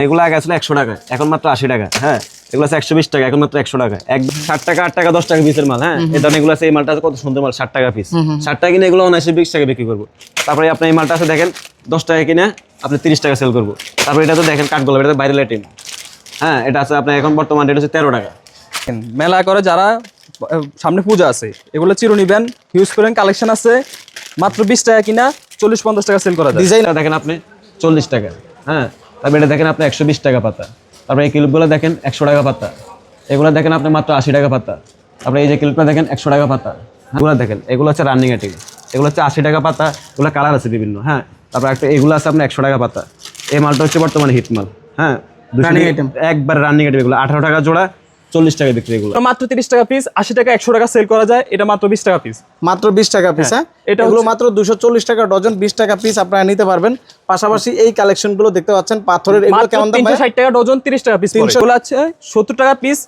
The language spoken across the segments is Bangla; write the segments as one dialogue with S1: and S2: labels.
S1: এগুলো আগে আসলে একশো টাকা এখন মাত্র আশি টাকা হ্যাঁ? এগুলো আছে একশো বিশ টাকা এখন মাত্র একশো টাকা। একদম ষাট টাকা আট টাকা দশ টাকা পিসের মাল হ্যাঁ? এটা এগুলো আছে এই মালটা আছে কত সুন্দর মাল ষাট টাকা পিস ষাট টাকা কিনে এগুলো অনায়াসে বিশ টাকা বিক্রি করব। তারপরে আপনি এই মালটা আছে দেখেন দশ টাকা কিনে আপনি তিরিশ টাকা সেল করব। তারপরে এটা তো দেখেন কাঠগোলাপ এটা বাইরের লাইটিং হ্যাঁ এটা আছে আপনার এখন বর্তমান রেট হচ্ছে তেরো টাকা।
S2: মেলা করে যারা সামনে পূজা আছে এগুলো চিরো নিবেন ইউজ করেন কালেকশন আছে মাত্র বিশ টাকা কিনা চল্লিশ পঞ্চাশ টাকা সেল করা
S1: ডিজাইন দেখেন আপনি চল্লিশ টাকা হ্যাঁ? তারপরে এটা দেখেন আপনি একশো বিশ টাকা পাতা। তারপরে এই ক্লিপগুলো দেখেন একশো টাকা পাতা। এগুলো দেখেন আপনি মাত্র আশি টাকা পাতা। তারপরে এই যে ক্লিপটা দেখেন একশো টাকা পাতা। এগুলো দেখেন এগুলো হচ্ছে রানিং আইটেম এগুলো হচ্ছে আশি টাকা পাতা এগুলো কালার আছে বিভিন্ন হ্যাঁ। তারপর একটা এগুলো আছে আপনার একশো টাকা পাতা। এই মালটা হচ্ছে বর্তমানে হিট মাল হ্যাঁ। একবার রানিং আইটেম এগুলো। আঠারো টাকা জোড়া চল্লিশ টাকা বিক্রি এগুলো।
S2: মাত্র তিরিশ টাকা পিস আশি টাকা একশো টাকা সেল করা যায় এটা মাত্র বিশ টাকা পিস
S3: মাত্র বিশ টাকা পিস হ্যাঁ?
S2: এটা
S3: হলো মাত্র দুশো চল্লিশ টাকা ডজন বিশ টাকা পিস আপনারা নিতে পারবেন। পাশাপাশি এই কালেকশনগুলো দেখতে পাচ্ছেন পাথরের এগুলো কেমন দাম
S2: তিনশো ষাট টাকা ডজন তিরিশ টাকা পিস এগুলো আছে সত্তর টাকা পিস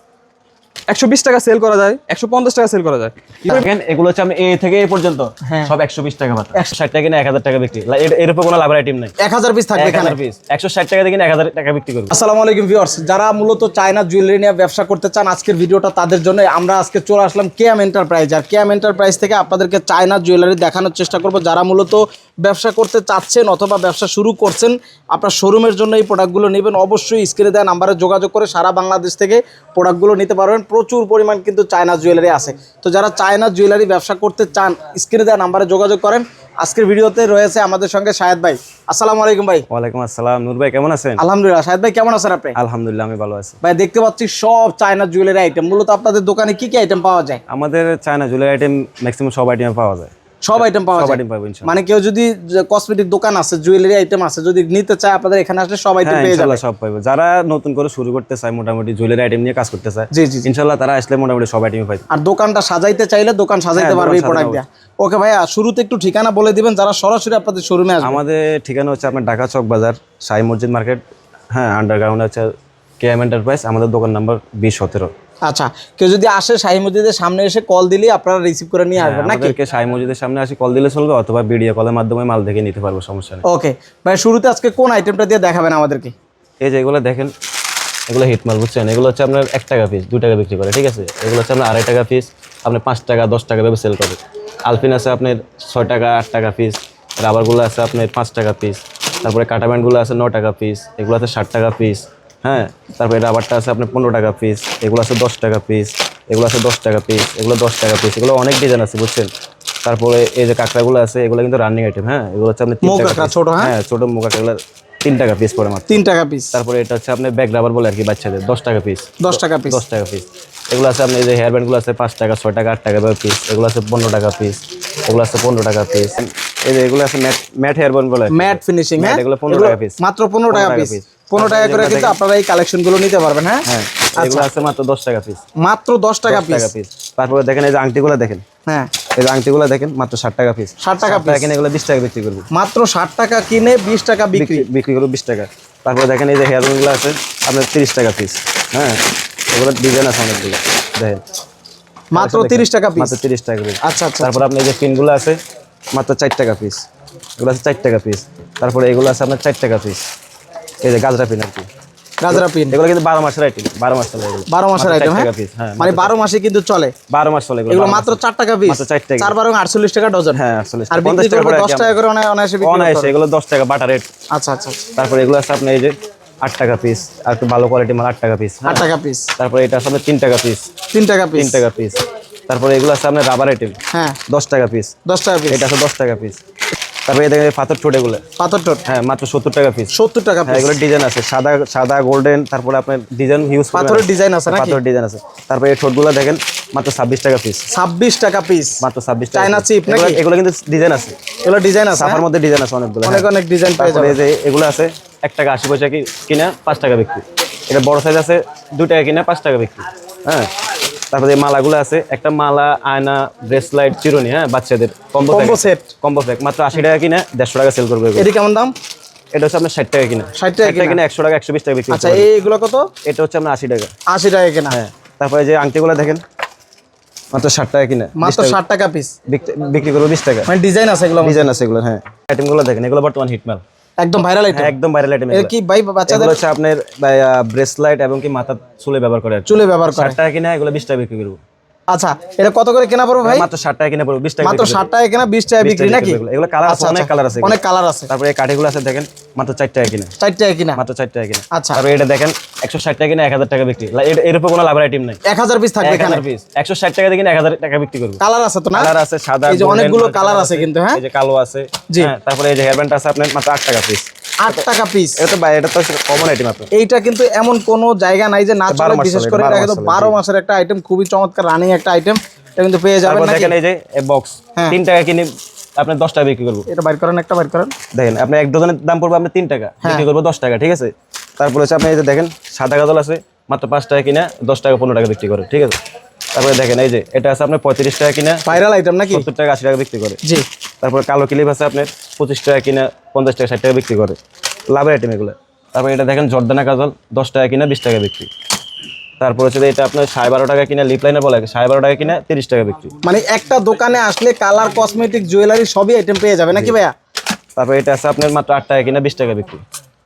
S2: একশো বিশ টাকা সেল করা যায় একশো পঞ্চাশ টাকা সেল করা যায়।
S1: দেখেন এগুলো হচ্ছে আমি এ থেকে এ পর্যন্ত
S3: হ্যাঁ।
S1: সব একশো বিশ টাকা পাতা একশো ষাট টাকা কিনে এক হাজার টাকা বিক্রি। এর- উপর কোনো লাভের আইটেম নেই।
S3: এক হাজার পিস থাকবে
S1: এক
S3: এখানে।
S1: হাজার পিস একশো ষাট টাকা দিয়ে কিনে এক হাজার টাকা বিক্রি করব।
S3: আসসালামু আলাইকুম ভিউয়ার্স যারা মূলত চায়না জুয়েলারি নিয়ে ব্যবসা করতে চান আজকের ভিডিওটা তাদের জন্য। আমরা আজকে চলে আসলাম কেএম এন্টারপ্রাইজ আর কেএম এন্টারপ্রাইজ থেকে আপনাদেরকে চায়না জুয়েলারি দেখানোর চেষ্টা করব। যারা মূলত ব্যবসা করতে চাচ্ছেন অথবা ব্যবসা শুরু করছেন আপনার শোরুমের জন্য এই প্রোডাক্টগুলো নেবেন। অবশ্যই স্ক্রিনে দেওয়া নাম্বারে যোগাযোগ করে সারা বাংলাদেশ থেকে প্রোডাক্টগুলো নিতে পারবেন। প্রচুর পরিমাণ কিন্তু চায়না জুয়েলারি আছে। তো যারা চায়না জুয়েলারি ব্যবসা করতে চান স্ক্রিনে দেওয়া নাম্বারে যোগাযোগ করেন। আজকের ভিডিওতে রয়েছে আমাদের সঙ্গে শাহেদ ভাই। আসসালামু আলাইকুম ভাই।
S1: ওয়ালাইকুম আসসালাম। নূর ভাই কেমন আছেন?
S3: আলহামদুলিল্লাহ। শাহেদ ভাই কেমন আছেন আপনি?
S1: আলহামদুলিল্লাহ আমি ভালো আছি।
S3: ভাই দেখতে পাচ্ছি সব চায়না জুয়েলারি আইটেম মূলত আপনাদের দোকানে কি কি আইটেম পাওয়া যায়?
S1: আমাদের চায়না জুয়েলারি আইটেম ম্যাক্সিমাম সব আইটেম পাওয়া যায়।
S3: সব আইটেম পাওয়া যায়।
S1: ইনশাআল্লাহ
S3: মানে কেউ যদি কসমেটিক দোকান আছে জুয়েলারি আইটেম আছে যদি নিতে চায় আপনাদের এখানে আসলে সব আইটেম
S1: হ্যাঁ
S3: পেয়ে যাবে।
S1: সব পাইবো। যারা নতুন করে শুরু করতে চায় মোটামুটি জুয়েলারি আইটেম নিয়ে কাজ করতে চায়
S3: জি জি।
S1: ইনশাআল্লাহ তারা আসলে মোটামুটি সব আইটেম পাইবে।
S3: আর দোকানটা সাজাইতে চাইলে দোকান সাজাইতে
S1: হ্যাঁ,
S3: পারবে এই প্রোডাক্ট দিয়া ওকে ভাইয়া শুরুতে একটু ঠিকানা বলে দিবেন যারা সরাসরি আপনাদের শোরুমে আসবে।
S1: আমাদের ঠিকানা হচ্ছে আপনার ঢাকা চক বাজার সাই মসজিদ মার্কেট হ্যাঁ আন্ডারগ্রাউন্ড হচ্ছে কেএম এন্টারপ্রাইজ আমাদের দোকান নাম্বার বিশ সতেরো।
S3: আচ্ছা কেউ যদি আসে শাহী মসজিদের সামনে এসে কল দিলে আপনারা রিসিভ করে নিয়ে আসবেন নাকি?
S1: আমাদেরকে সাই মসজিদের সামনে আসি কল দিলে চলবে অথবা ভিডিও কলের মাধ্যমে মাল দেখে নিতে পারব সমস্যা নেই।
S3: ওকে ভাই শুরুতে আজকে কোন আইটেমটা দিয়ে দেখাবেন আমাদেরকে?
S1: এই যে এগুলো দেখেন এগুলো হিট মাল বুঝছেন? এগুলো হচ্ছে আপনার এক টাকা পিস দু টাকা বিক্রি করে ঠিক আছে? এগুলো হচ্ছে আপনার আড়াই টাকা পিস আপনি পাঁচ টাকা দশ টাকা ভেবে সেল করে আলপিন আছে আপনার ছয় টাকা আট টাকা পিস রাবারগুলো আছে আপনার পাঁচ টাকা পিস তারপরে কাটাব্যান্ডগুলো আছে ন টাকা পিস এগুলো আছে ষাট টাকা পিস হ্যাঁ তারপরে রাবারটা আছে আপনার পনেরো টাকা পিস এগুলো আছে দশ টাকা পিস এগুলো আছে দশ টাকা পিস এগুলো দশ টাকা পিস এগুলো অনেক ডিজাইন আছে বুঝছেন? তারপরে এই যে কাঁকড়াগুলো আছে এগুলো কিন্তু রানিং আইটেম হ্যাঁ? এগুলো হচ্ছে আপনি টাকা
S3: ছোট, হ্যাঁ?
S1: হ্যাঁ ছোট মুখা এগুলো তিন টাকা পিস পড়ে মাত্র।
S3: তিন টাকা পিস
S1: তারপরে এটা হচ্ছে আপনার ব্যাগ রাবার বলে আর কি বাচ্চাদের দশ টাকা পিস
S3: দশ টাকা পিস
S1: দশ টাকা পিস এগুলো আছে আপনার এই যে হেয়ার ব্যান্ডগুলো আছে পাঁচ টাকা ছয় টাকা আট টাকা পিস এগুলো আছে পনেরো টাকা পিস এগুলো আছে পনেরো টাকা পিস এই যে এগুলো আছে ম্যাট ম্যাট হেয়ার ব্যান্ড বলে
S3: ম্যাট ফিনিশিং হ্যাঁ?
S1: এগুলো পনেরো টাকা পিস
S3: মাত্র পনেরো টাকা পিস। পনেরো টাকা করে কিন্তু আপনারা এই কালেকশনগুলো নিতে পারবেন হ্যাঁ?
S1: হ্যাঁ এগুলো আছে মাত্র দশ টাকা পিস
S3: মাত্র দশ টাকা পিস
S1: টাকা পিস তারপরে দেখেন এই যে আংটিগুলো দেখেন।
S3: হ্যাঁ।
S1: এই আংটিগুলো দেখেন মাত্র ষাট টাকা পিস
S3: 60 টাকা।
S1: কিনে এগুলো বিশ টাকা বিক্রি করব।
S3: মাত্র ষাট টাকা কিনে বিশ টাকা বিক্রি
S1: বিক্রি। বিক্রি করব বিশ টাকা। তারপরে দেখেন এই যে হেয়ার ব্যান্ডগুলো আছে আপনার তিরিশ টাকা পিস হ্যাঁ এগুলো ডিজাইন আছে অনেকগুলো। দেখেন।
S3: মাত্র তিরিশ টাকা পিস
S1: মাত্র তিরিশ টাকা পিস
S3: আচ্ছা আচ্ছা।
S1: তারপর আপনার এই যে পিনগুলো আছে মাত্র চার টাকা পিস এগুলো আছে চার টাকা পিস তারপরে এগুলো আছে আপনার চার টাকা পিস এই যে গাজরা পিন আর কি।
S3: গাজরা পিন।
S1: এগুলো কিন্তু বারো মাসের আইটেম বারো মাস চলে এগুলো।
S3: বারো মাসের আইটেম হ্যাঁ?
S1: হ্যাঁ
S3: মানে বারো মাসে কিন্তু চলে।
S1: বারো মাস চলে এগুলো
S3: মাত্র। চার টাকা পিস
S1: মাত্র চার টাকা।
S3: চার বারো আটচল্লিশ টাকা ডজন
S1: হ্যাঁ আসলে
S3: আর বিক্রি করবে দশ টাকা করে অনায়- অনায়াসে
S1: অনায়াসে এগুলো দশ টাকা বাটা রেট
S3: আচ্ছা আচ্ছা আচ্ছা।
S1: তারপরে এগুলো আছে আপনার এই যে আট টাকা পিস আর একটু ভালো কোয়ালিটি মাল আট টাকা পিস
S3: আট টাকা পিস
S1: তারপরে এটা আছে তিন টাকা পিস
S3: তিন টাকা পিস
S1: তিন টাকা পিস তারপরে এগুলো আছে আপনার রাবার আইটেম
S3: হ্যাঁ।
S1: দশ টাকা পিস
S3: দশ টাকা পিস
S1: এটা আছে দশ টাকা পিস তারপরে দেখেন পাথর ছোট এগুলো।
S3: পাথর টোট
S1: হ্যাঁ মাত্র সত্তর টাকা পিস
S3: সত্তর টাকা
S1: হ্যাঁ
S3: পিস
S1: এগুলো ডিজাইন আছে। সাদা সাদা গোল্ডেন তারপরে আপনার ডিজাইন হিউজ
S3: পাথরের ডিজাইন আছে
S1: পাথরের ডিজাইন আছে। তারপরে এই ঠোঁটগুলো দেখেন মাত্র ছাব্বিশ টাকা পিস
S3: ছাব্বিশ টাকা পিস
S1: মাত্র ছাব্বিশ টাকা piece।
S3: chip নাকি?
S1: এগুলো- কিন্তু ডিজাইন আছে।
S3: এগুলো ডিজাইন আছে
S1: সাফার
S3: হ্যাঁ?
S1: মধ্যে ডিজাইন আছে অনেকগুলো
S3: অনেক
S1: হ্যাঁ।
S3: অনেক ডিজাইন পেয়ে যাবে
S1: যে এগুলো আছে এক টাকা আশি পয়সা কি কিনা পাঁচ টাকা বিক্রি। এটা বড় সাইজ আছে দু টাকা কিনা পাঁচ টাকা বিক্রি। হ্যাঁ। তারপরে এই মালাগুলো আছে একটা মালা আয়না ব্রেসলাইট চিরুনি হ্যাঁ বাচ্চাদের। Combo
S3: Combo set।
S1: Combo pack মাত্র আশি টাকা কিনা দেড়শো টাকা সেল করবে।
S3: এটি কেমন দাম?
S1: এটা হচ্ছে আপনার ষাট টাকা কিনা।
S3: 60 টাকা কিনা।
S1: একশো টাকা একশো বিশ টাকা বিক্রি
S3: আচ্ছা এইগুলো কত?
S1: এটা হচ্ছে আপনার আশি টাকা।
S3: আশি টাকা কেনা।
S1: হ্যাঁ তারপরে যে আংটিগুলো দেখেন মাত্র ষাট টাকা কিনা।
S3: মাত্র ষাট টাকা পিস
S1: বিক্রি- বিক্রি করব বিশ টাকা।
S3: মানে ডিজাইন আছে এগুলো
S1: ডিজাইন আছে এগুলো হ্যাঁ। আইটেমগুলো দেখেন এগুলো বর্তমান হিটমাল
S3: একদম ভাইরাল আইটেম
S1: একদম ভাইরাল আইটেম
S3: কি ভাই বাচ্চাদের?
S1: হচ্ছে আপনার ব্রেসলাইট এবং কি মাথা চুলে ব্যবহার করে আর
S3: চুলে ব্যবহার করে।
S1: ষাট টাকা কিনা এগুলো বিশ টাকা বিক্রি করব।
S3: আচ্ছা এটা কত করে কেনা পড়বে ভাই?
S1: মাত্র ষাট টাকা কিনা পড়ব বিশ টাকা
S3: মাত্র
S1: বিক্রি
S3: ষাট টাকা কেনা বিশ টাকা বিক্রি নাকি।
S1: এগুলো কালার আছে
S3: আচ্ছা,
S1: অনেক
S3: আচ্ছা।
S1: কালার আছে।
S3: অনেক কালার আছে।
S1: তারপরে এই কাঠিগুলো আছে দেখেন মাত্র 4 টাকা কিনা।
S3: 4 টাকা কিনা?
S1: মাত্র 4 টাকা কিনা।
S3: আচ্ছা।
S1: তারপরে এটা দেখেন একশো ষাট টাকা কিনা এক হাজার টাকা বিক্রি। এর- উপর কোনো লাভের আইটেম নাই।
S3: এক হাজার পিস থাকবে
S1: এক
S3: এখানে?
S1: হাজার পিস একশো ষাট টাকা দিয়ে কিনে এক হাজার টাকা বিক্রি করব।
S3: কালার আছে তো না?
S1: কালার আছে সাদা
S3: এই যে অনেকগুলো কালার আছে কিন্তু, হ্যাঁ?
S1: এই যে কালো আছে
S3: জি।
S1: হ্যাঁ, তারপরে এই যে হেয়ার ব্যান্ড আছে আপনার মাত্র আট টাকা পিস
S3: আট টাকা পিস
S1: এটা বা- এটা তো কমন আইটেম আপনার
S3: এইটা কিন্তু এমন কোনো জায়গা নাই যে না চলে
S1: বারো
S3: বিশেষ করে
S1: এটা
S3: কিন্তু বারো মাসের একটা আইটেম খুবই চমৎকার রানিং একটা আইটেম এটা কিন্তু পেয়ে যাবেন
S1: দেখেন এই যে বক্স
S3: হ্যাঁ।
S1: তিন টাকা কিনে আপনার দশ টাকা বিক্রি করব।
S3: এটা বাইর করেন একটা বাইর করেন।
S1: দেখেন আপনি এক ডজনের দাম পড়বে আপনি তিন টাকা
S3: হ্যাঁ।
S1: বিক্রি করব দশ টাকা ঠিক আছে? তারপরে হচ্ছে আপনি এই যে দেখেন সাদা গাজল আছে মাত্র পাঁচ টাকা কিনা দশ টাকা পনেরো টাকা বিক্রি করে ঠিক আছে? তারপরে দেখেন এই যে এটা আছে আপনার পঁয়ত্রিশ টাকা কিনা
S3: ভাইরাল আইটেম নাকি?
S1: সত্তর টাকা আশি টাকা বিক্রি করে।
S3: জি।
S1: তারপরে কালো ক্লিপ আছে আপনার পঁচিশ টাকা কিনা পঞ্চাশ টাকা ষাট টাকা বিক্রি করে। লাভের আইটেম এগুলো। তারপরে এটা দেখেন জর্দানা কাজল দশ টাকা কিনা বিশ টাকা বিক্রি। তারপর হচ্ছে এটা আপনার সাড়ে বারো টাকা কিনা লিপ লাইনার বলে সাড়ে বারো টাকা কিনা তিরিশ টাকা বিক্রি।
S3: মানে একটা দোকানে আসলে কালার কসমেটিক জুয়েলারি সবই আইটেম পেয়ে যাবে নাকি ভাইয়া?
S1: তারপর এটা আছে আপনার মাত্র আট টাকা কিনা বিশ টাকা বিক্রি।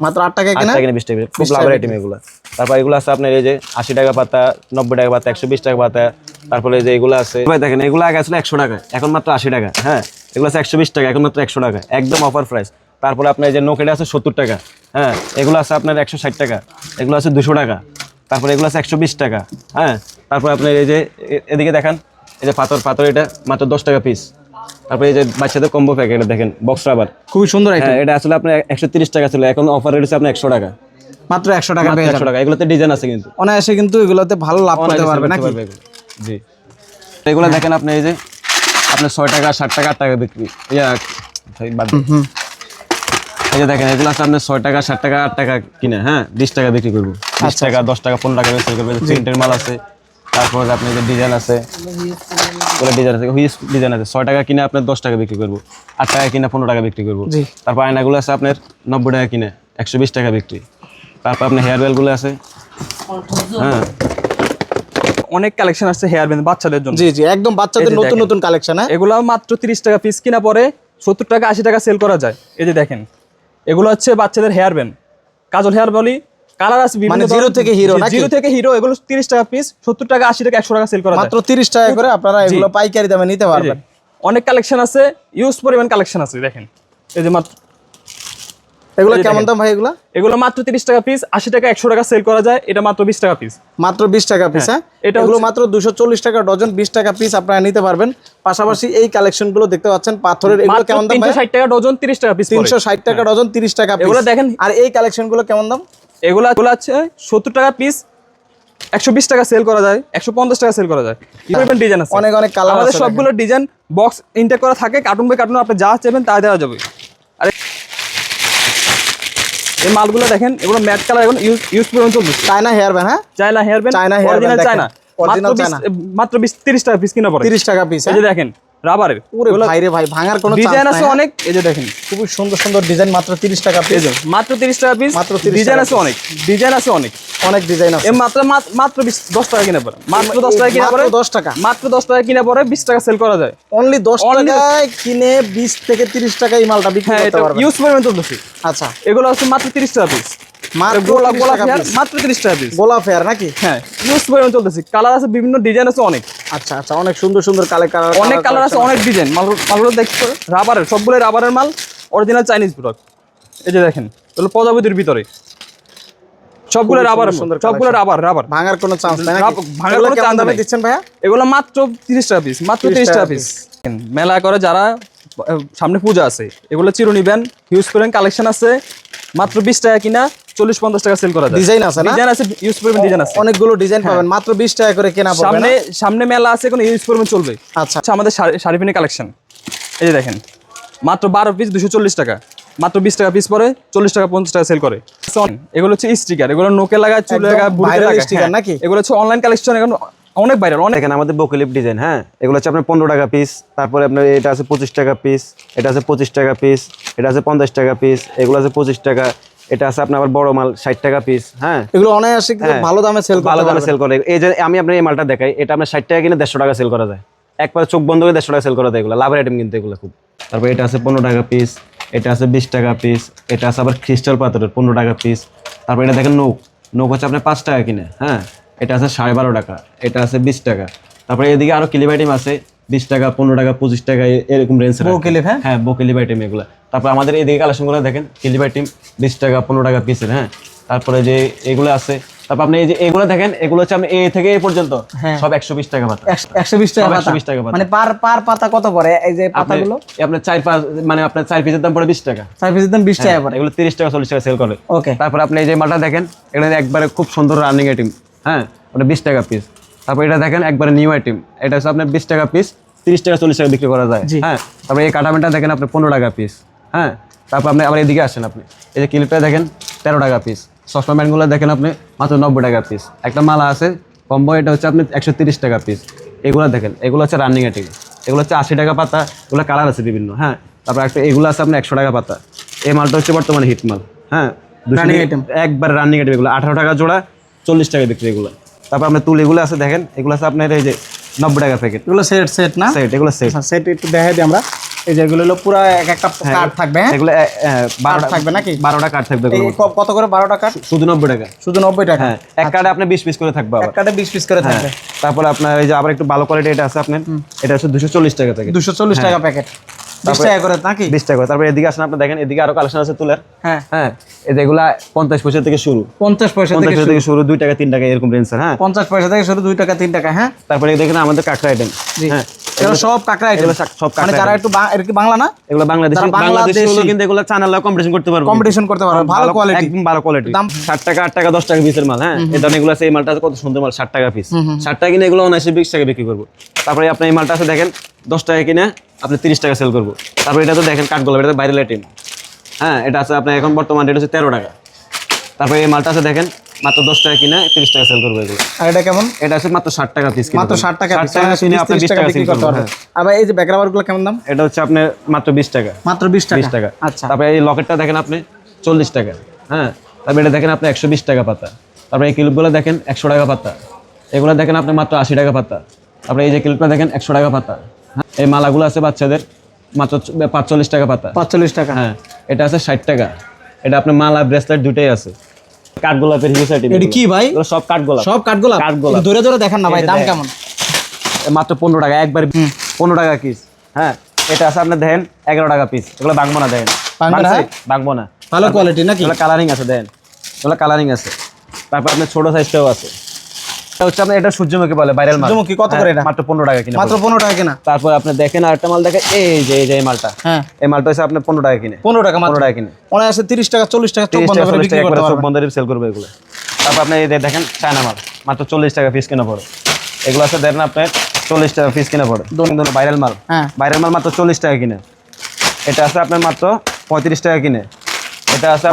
S3: মাত্র আট টাকা কিনা?
S1: কিনা বিশ টাকা খুব লাভের আইটেম এগুলো। তারপর এগুলো আছে আপনার এই যে আশি টাকা পাতা নব্বই টাকা পাতা একশো বিশ টাকা পাতা তারপরে এই যে এগুলো আছে। ভাই দেখেন এগুলো আগে আসলে একশো টাকা এখন মাত্র আশি টাকা হ্যাঁ? এগুলো আছে একশো বিশ টাকা এখন মাত্র একশো টাকা একদম অফার প্রাইস তারপরে আপনার এই যে নোকেটা আছে সত্তর টাকা হ্যাঁ? এগুলো আছে আপনার একশো ষাট টাকা এগুলো আছে দুশো টাকা। তারপরে এগুলো আছে একশো বিশ টাকা। হ্যাঁ? তারপরে আপনার এই যে এদিকে দেখান এই যে পাথর পাথর এটা মাত্র দশ টাকা পিস তারপরে এই যে বাচ্চাদের কম্বো প্যাকেট দেখেন বক্স রাবার
S3: খুবই সুন্দর
S1: হ্যাঁ এটা আসলে আপনার একশো তিরিশ টাকা ছিল এখন অফার রয়েছে আপনার একশো টাকা।
S3: মাত্র একশো টাকা
S1: একশো টাকা এগুলোতে ডিজাইন আছে কিন্তু।
S3: অনায়াসে কিন্তু এগুলোতে ভালো লাভ করতে পারবে
S1: এগুলো। জি। এগুলো দেখেন আপনি এই যে আপনার ছয় টাকা ষাট টাকা আট টাকা বিক্রি। ইয়া। এই যে দেখেন এগুলো আছে আপনার ছয় টাকা ষাট টাকা আট টাকা কিনে হ্যাঁ বিশ টাকা বিক্রি করব। বিশ
S3: আচ্ছা,
S1: টাকা দশ টাকা পনেরো টাকা বিক্রি করব। প্রিন্টের মাল আছে তারপর আপনি যে ডিজাইন আছে ডিজাইন আছে হুইস ডিজাইন আছে ছয় টাকা কিনে আপনার দশ টাকা বিক্রি করব আট টাকা কিনে পনেরো টাকা বিক্রি করব। তারপর আয়নাগুলো আছে আপনার নব্বই টাকা কিনে একশো বিশ টাকা বিক্রি। তারপর আপনার হেয়ার বেলগুলো আছে হ্যাঁ।
S2: অনেক কালেকশন আসছে হেয়ার ব্যান্ড বাচ্চাদের জন্য।
S3: জি জি একদম বাচ্চাদের নতুন নতুন কালেকশন হ্যাঁ।
S2: এগুলো মাত্র তিরিশ টাকা পিস কিনা পরে সত্তর টাকা আশি টাকা সেল করা যায়। এই যে দেখেন এগুলো হচ্ছে বাচ্চাদের হেয়ার ব্যান্ড কাজল হেয়ার বলি কালার আছে বিভিন্ন
S3: মানে জিরো থেকে হিরো
S2: জিরো থেকে হিরো এগুলো তিরিশ টাকা পিস সত্তর টাকা আশি টাকা একশো টাকা সেল করা যায়।
S3: মাত্র তিরিশ টাকা করে আপনারা এগুলো পাইকারি দামে নিতে পারবেন।
S2: অনেক কালেকশন আছে ইউজ পরিমাণ কালেকশন আছে দেখেন। এই যে মাত্র
S3: এগুলো কেমন দাম ভাই এগুলো?
S2: এগুলো মাত্র তিরিশ টাকা পিস আশি টাকা একশো টাকা সেল করা যায়। এটা মাত্র বিশ টাকা পিস
S3: মাত্র বিশ টাকা পিস হ্যাঁ
S2: এটা
S3: এগুলো
S2: হচ্ছে-
S3: মাত্র দুশো চল্লিশ টাকা ডজন বিশ টাকা পিস আপনারা নিতে পারবেন। পাশাপাশি এই কালেকশনগুলো দেখতে পাচ্ছেন পাথরের এগুলো কেমন দাম
S2: তিনশো ষাট টাকা ডজন তিরিশ টাকা পিস
S3: তিনশো ষাট টাকা ডজন তিরিশ টাকা piece।
S2: এগুলো দেখেন।
S3: আর এই কালেকশনগুলো কেমন দাম?
S2: এগুলো এগুলো আছে সত্তর টাকা পিস একশো বিশ টাকা সেল করা যায় একশো পঞ্চাশ টাকা সেল করা যায়। ডিজাইন আছে?
S3: অনেক অনেক কালার
S2: আমাদের সবগুলো ডিজাইন বক্স ইনটেক করা থাকে কার্টুন বাই কার্টুন আপনি যা চাইবেন তা দেওয়া যাবে। এই মালগুলো দেখেন এগুলো ম্যাট কালার এখন ইউজ ইউজ চলছে।
S3: চায়না হেয়ার ব্যান্ড হ্যাঁ?
S2: China hair band
S3: China
S2: hair
S3: band
S2: China. মাত্র
S3: China।
S2: 20 মাত্র 20 30 টাকা পিস কিনা পড়ে।
S3: তিরিশ টাকা পিস
S2: এই যে দেখেন রাবারের।
S3: পুরো ভাই রে ভাই ভাঙার কোনো
S2: ডিজাইন আছে? অনেক। এই যে দেখেন
S3: খুবই সুন্দর সুন্দর ডিজাইন মাত্র তিরিশ টাকা
S2: এই
S3: পিস
S2: মাত্র 30 টাকা পিস
S3: মাত্র 30
S2: ডিজাইন আছে অনেক। ডিজাইন আছে অনেক।
S3: অনেক ডিজাইন আছে।
S2: মাত্র মাত্র- মাত্র 20 10 টাকা কিনা পড়ে। মাত্র 10 টাকা কিনা পড়ে।
S3: 10 টাকা।
S2: মাত্র 10 টাকা কিনা পড়ে 20 টাকা সেল করা যায়।
S3: অনলি দশ
S2: Only-
S3: টাকায় কিনে বিশ থেকে তিরিশ টাকা এই মালটা বিক্রি
S2: হ্যাঁ
S3: করতে
S2: এটা
S3: পারবেন।
S2: ইউজ পরিমাণ চলতেছে।
S3: আচ্ছা।
S2: এগুলো হচ্ছে মাত্র 30 টাকা পিস
S3: মাত্র
S2: গোলাপ
S3: 30
S2: গোলাপ
S3: টাকা
S2: হেয়ার
S3: piece।
S2: মাত্র 30 টাকা পিস
S3: গোলাপ হেয়ার নাকি?
S2: হ্যাঁ ইউজ পরিমাণ চলতেছে। কালার আছে বিভিন্ন ডিজাইন আছে অনেক।
S3: আচ্ছা আচ্ছা অনেক সুন্দর সুন্দর কালার কালার
S2: অনেক কালার আছে অনেক ডিজাইন মাল মালগুলো দেখছ রাবারের সবগুলো রাবারের মাল অরিজিনাল চাইনিজ প্রোডাক্ট এই যে দেখেন এগুলো প্রজাপতির ভিতরে। সবগুলো রাবার
S3: সুন্দর সুন্দর
S2: সবগুলো রাবার রাবার
S3: ভাঙার কোনো চান্স নাই
S2: ভাঙার কোনো
S3: কেমন
S2: নাই।
S3: দিচ্ছেন ভাইয়া?
S2: এগুলো মাত্র টাকা পিস মাত্র
S3: 30
S2: টাকা
S3: টাকা
S2: পিস মেলা করে যারা সামনে পূজা আছে এগুলো চিরু নিবেন ইউজ করেন কালেকশন আছে মাত্র বিশ টাকা কিনা। চল্লিশ পঞ্চাশ টাকা সেল করা যায়।
S3: ডিজাইন আছে
S2: ডিজাইন আছে ইউজ করবেন ডিজাইন আছে।
S3: অনেকগুলো ডিজাইন পাবেন মাত্র বিশ টাকা করে কেনা
S2: সামনে? সামনে মেলা আছে কোনো ইউজ করবেন চলবে।
S3: আচ্ছা।
S2: আচ্ছা আমাদের শাড়ি- কালেকশন এই যে দেখেন মাত্র বারো পিস দুশো চল্লিশ টাকা। মাত্র বিশ টাকা পিস পরে চল্লিশ টাকা পঞ্চাশ টাকা সেল করে। এগুলো হচ্ছে স্টিকার এগুলো নোকে লাগায় চুলে লাগায়
S3: sticker
S2: হ্যাঁ।
S3: নাকি?
S2: এগুলো হচ্ছে অনলাইন কালেকশন এখন অনেক বাইরে অনেক
S1: দেখেন আমাদের বকলিপ ডিজাইন হ্যাঁ? এগুলো হচ্ছে আপনার পনেরো টাকা পিস তারপরে আপনার এটা আছে পঁচিশ টাকা পিস এটা আছে পঁচিশ টাকা পিস এটা আছে পঞ্চাশ টাকা পিস এগুলো আছে পঁচিশ টাকা। এটা আছে আপনার আবার বড় মাল ষাট টাকা পিস হ্যাঁ?
S3: এগুলো অনায়াসে
S1: হ্যাঁ।
S3: ভালো দামে সেল
S1: ভালো দামে সেল করে। এই যে আমি আপনার এই মালটা দেখাই এটা আপনার ষাট টাকা কিনে দেড়শো টাকা সেল করা যায়। একবার চোখ বন্ধ করে দেড়শো টাকা সেল করা যায় এগুলো। লাভের আইটেম কিন্তু এগুলো খুব। তারপর এটা আছে পনেরো টাকা পিস এটা আছে বিশ টাকা পিস এটা আছে আবার ক্রিস্টাল পাথরের পনেরো টাকা পিস তারপর এটা দেখেন নৌক নৌক হচ্ছে আপনার পাঁচ টাকা কিনে হ্যাঁ? এটা আছে সাড়ে বারো টাকা এটা আছে বিশ টাকা। তারপরে এদিকে আরও কিলিপ আইটেম আছে বিশ টাকা পনেরো টাকা পঁচিশ টাকা এরকম রেঞ্জ
S3: হ্যাঁ?
S1: হ্যাঁ বো আইটেম এগুলো। তারপর আমাদের এদিকে কালেকশনগুলো দেখেন কিলিপ আইটেম বিশ টাকা পনেরো টাকা পিসের হ্যাঁ? তারপরে যে এগুলো আছে তারপর আপনি এই যে এগুলো দেখেন এগুলো হচ্ছে আপনি এ থেকে এ পর্যন্ত।
S3: হ্যাঁ।
S1: সব একশো বিশ টাকা পাতা।
S3: একশো- একশো বিশ টাকা পাতা।
S1: 120 টাকা পাতা।
S3: মানে পার পার পাতা কত পড়ে? এই যে পাতাগুলো?
S1: আপনার চার পাঁচ মানে আপনার চার পিসের দাম পড়ে বিশ টাকা।
S3: চার পিসের দাম বিশ টাকা পড়ে।
S1: এগুলো তিরিশ টাকা চল্লিশ টাকা সেল করে।
S3: ওকে
S1: তারপর আপনি এই যে মালটা দেখেন এটা একবারে খুব সুন্দর রানিং আইটেম হ্যাঁ ওটা বিশ টাকা পিস তারপর এটা দেখেন একবারে নিউ আইটেম এটা হচ্ছে আপনার বিশ টাকা পিস তিরিশ টাকা চল্লিশ টাকা বিক্রি করা যায়। হ্যাঁ তারপরে এই কাটামেনটা দেখেন আপনি পনেরো টাকা পিস হ্যাঁ তারপর আপনি আবার এদিকে আসেন আপনি। এই যে ক্লিপটা দেখেন তেরো টাকা পিস সসপা ম্যানগুলো দেখেন আপনি মাত্র নব্বই টাকা পিস একটা মালা আছে কম্বো এটা হচ্ছে আপনি একশো তিরিশ টাকা পিস এগুলো দেখেন এগুলো হচ্ছে রানিং আইটেম এগুলো হচ্ছে আশি টাকা পাতা এগুলো কালার আছে বিভিন্ন হ্যাঁ। তারপর একটা এগুলো আছে আপনার একশো টাকা পাতা। এই মালটা হচ্ছে বর্তমানে হিট মাল হ্যাঁ। একবার রানিং আইটেম এগুলো। আঠারো টাকা জোড়া চল্লিশ টাকা বিক্রি এগুলো। তারপর আপনার তুল এগুলো আছে দেখেন এগুলো আছে আপনার এই যে নব্বই টাকা প্যাকেট
S3: এগুলো সেট সেট না?
S1: সেট এগুলো সেট
S3: সেট একটু দেখাই দিই আমরা। এই যে এগুলো হলো পুরো এক একটা কার্ড থাকবে হ্যাঁ?
S1: এগুলো বারোটা
S3: থাকবে নাকি?
S1: বারোটা কার্ড থাকবে
S3: কত করে বারো টাকা
S1: শুধু নব্বই টাকা।
S3: শুধু নব্বই টাকা?
S1: হ্যাঁ এক কার্ডে আপনি বিশ পিস করে থাকবে
S3: এক কার্ডে বিশ পিস করে থাকবে।
S1: তারপর আপনার এই যে আবার একটু ভালো কোয়ালিটি এটা আছে আপনার। এটা হচ্ছে দুশো চল্লিশ টাকা থেকে
S3: দুশো চল্লিশ টাকা প্যাকেট টাকা করে নাকি?
S1: বিশ টাকা করে। তারপর এদিকে আসেন আপনি দেখেন এদিকে আরও কালেকশন আছে তুলের।
S3: হ্যাঁ।
S1: হ্যাঁ এগুলা পঞ্চাশ পয়সা থেকে শুরু।
S3: পঞ্চাশ পয়সা
S1: পঞ্চাশ
S3: থেকে
S1: শুরু। দুই টাকা তিন টাকা এরকম রেঞ্জ হ্যাঁ।
S3: পঞ্চাশ পয়সা থেকে শুরু দুই টাকা তিন টাকা হ্যাঁ?
S1: তারপরে দেখেন আমাদের কাঁকড়া আইটেম হ্যাঁ
S3: এগুলো সব কাঁকড়া
S1: এগুলো সব- সব
S3: মানে যারা একটু এটা কি বাংলা না?
S1: এগুলো বাংলাদেশি
S3: তারা
S1: বাংলাদেশি
S3: বাংলাদেশি।
S1: হলো কিন্তু এগুলো চ্যানেলে কম্পিটিশন করতে পারব।
S3: কম্পিটিশন করতে পারবে। ভালো কোয়ালিটি
S1: একদম ভালো কোয়ালিটি
S3: দাম-
S1: ষাট টাকা আট টাকা দশ টাকা পিসের মাল হ্যাঁ? এটা এগুলো আছে এই মালটা কত সুন্দর মাল টাকা পিস ষাট টাকা কিনে এগুলো টাকা বিক্রি করব। তারপরে আপনি এই মালটা আছে দেখেন দশ টাকা কিনে আপনি তিরিশ টাকা সেল করব। তারপরে এটা তো দেখেন কাঠগোলাপ এটা বাইরের আইটেম হ্যাঁ এটা আছে আপনার এখন বর্তমান রেট হচ্ছে তেরো টাকা। তারপরে এই মালটা আছে দেখেন মাত্র দশ টাকা কিনে তিরিশ টাকা সেল করব এগুলো।
S3: আর এটা কেমন?
S1: এটা আছে মাত্র ষাট টাকা পিস
S3: মাত্র ষাট টাকা
S1: টাকা কিনে আপনি বিশ
S3: টাকা বিক্রি করতে
S1: করব
S3: পারবে
S1: হ্যাঁ
S3: এই যে ব্যাকরাবারগুলো কেমন দাম?
S1: এটা হচ্ছে আপনার মাত্র বিশ টাকা।
S3: মাত্র বিশ টাকা?
S1: বিশ টাকা।
S3: আচ্ছা।
S1: তারপরে এই লকেটটা দেখেন আপনি চল্লিশ টাকা। হ্যাঁ? তারপরে এটা দেখেন আপনি একশো বিশ টাকা পাতা। তারপরে এই ক্লিপগুলো দেখেন একশো টাকা পাতা। এগুলো দেখেন আপনি মাত্র আশি টাকা পাতা। তারপরে এই যে ক্লিপটা দেখেন একশো টাকা পাতা। হ্যাঁ? এই মালাগুলো আছে বাচ্চাদের মাত্র পাঁচচল্লিশ টাকা পাতা।
S3: পাঁচচল্লিশ টাকা।
S1: হ্যাঁ? এটা আছে ষাট টাকা। এটা আপনার মালা ব্রেসলেট দুটাই আছে। কাঠগোলাপের হিউজ আইটেম
S3: এটা কি ভাই?
S1: সব কাঠগোলাপ।
S3: সব কাঠগোলাপ?
S1: কাঠগোলাপ।
S3: ধরে ধরে দেখান না ভাই দাম কেমন?
S1: মাত্র পনেরো টাকা একবার পনেরো টাকা পিস হ্যাঁ এটা আছে আপনার দেখেন এগারো টাকা পিস এগুলো বাংবো না দেখেন
S3: বাংবো না? ভালো কোয়ালিটি নাকি?
S1: কালারিং আছে দেন এগুলো কালারিং আছে। তারপর আপনার ছোট সাইজটাও আছে। হচ্ছে আপনার এটা সূর্যমুখী বলে ভাইরাল মাল।
S3: সূর্যমুখী কত করে এটা?
S1: হ্যাঁ, মাত্র পনেরো টাকা কিনে
S3: মাত্র পনেরো টাকা কেনা?
S1: তারপর আপনি দেখেন আরেকটা মাল দেখেন এই যে এই যে এই মালটা।
S3: হ্যাঁ।
S1: এই মালটা হচ্ছে আপনার পনেরো টাকা কিনে।
S3: পনেরো টাকা মাত্র।
S1: টাকা কিনে।
S3: অনায়াসে তিরিশ টাকা চল্লিশ টাকা চোখ বন্ধ করে বিক্রি করতে
S1: করে সব
S3: পারবে
S1: বন্ধের সেল করবে এগুলো। তারপর আপনি এই দেখেন চায়না মাল মাত্র চল্লিশ টাকা পিস কিনে পড়ে। এগুলো আছে দেখেন আপনার চল্লিশ টাকা পিস কিনে পড়ে। কিন্তু ভাইরাল মাল।
S3: হ্যাঁ।
S1: ভাইরাল মাল মাত্র চল্লিশ টাকা কিনে। এটা আছে আপনার মাত্র পঁয়ত্রিশ টাকা কিনে। এটা আছে